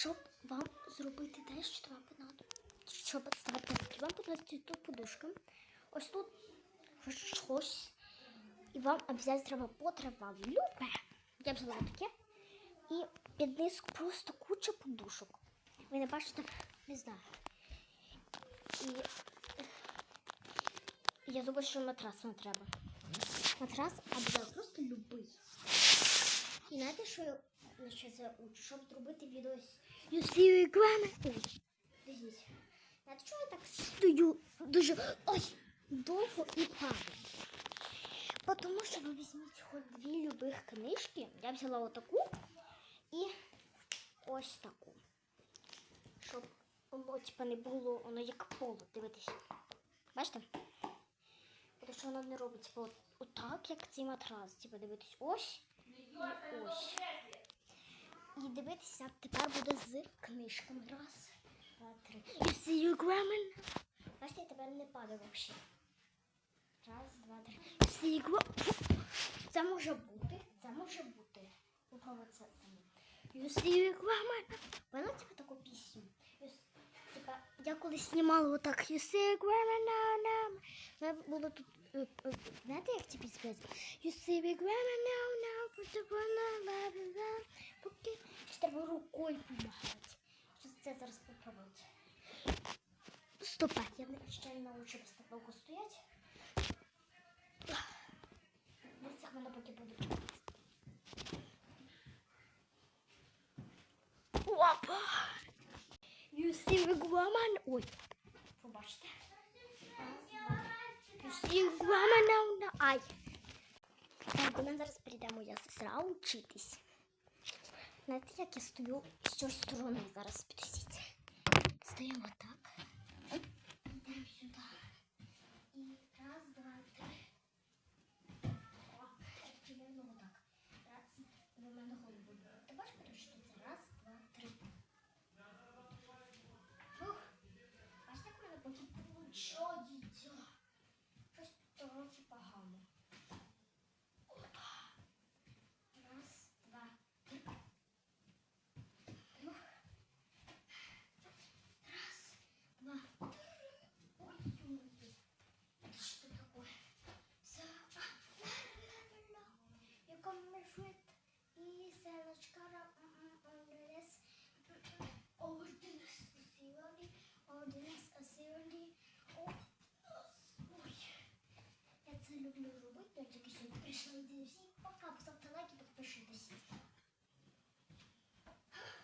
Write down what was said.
Щоб вам зробити те, що вам понадобиться. Щоб ставити вам понадобиться тут подушка. Ось тут щось. І вам обов'язково треба потрава любе. Я взяла таке. І під низ просто куча подушок. Ви не бачите, не знаю. І я думаю, що матрас вам треба. Матрас обов'язково просто любий. І знаєте, що я на що я учу? Щоб зробити відео You see? Ой, дивіться. Знаєте, що я так стою дуже ой, довго і падаю? Тому що ви візьміть хоч дві любих книжки. Я взяла отаку і ось таку. Щоб воно типа не було, воно як поло. Дивитесь. Бачите? Тому що воно не робить типа, от, отак, як цей матрас. Типа дивитись ось і ось. І дивитися тепер буде з книжками. Раз, два, три. You see your grammar? Бачите, тепер не падаю взагалі. Раз, два, три. You see your grammar? Це може бути, це може бути. Попробуй це самі. You see your grammar? Вона типа таку пісню. Я колись знімала отак You see your grammar now, now. Було тут, е, е, знаєте, як ці пісні? You see your grammar now, now, put the one blah, blah. Поки ще треба рукою помагати. Що це зараз попробувати? Стопа, я ще не навчилась так довго стояти. Ну, це мене поки буде чекати. Опа! See the? Ой, побачите. Woman now? now. Ай. Так, мене зараз прийде моя сестра учитись. Знаєте, як я стою з цієї сторони зараз підійдіть. Стоїмо так. Йдемо сюди. І раз, два, три. О, примерно отак. Раз, два мене голову. Ти бачиш, тому що це раз, два, три. Фух. Бачите, як в мене поки получається. Щось трохи погано. Опа. Раз, два, три. Фух. Раз, два, Ой-ой-ой. Это что такое? За... А, ла-ла-ла-ла. Я коммершует и селочкара лес. Орденес осілений, орденес осілений. Ой, я це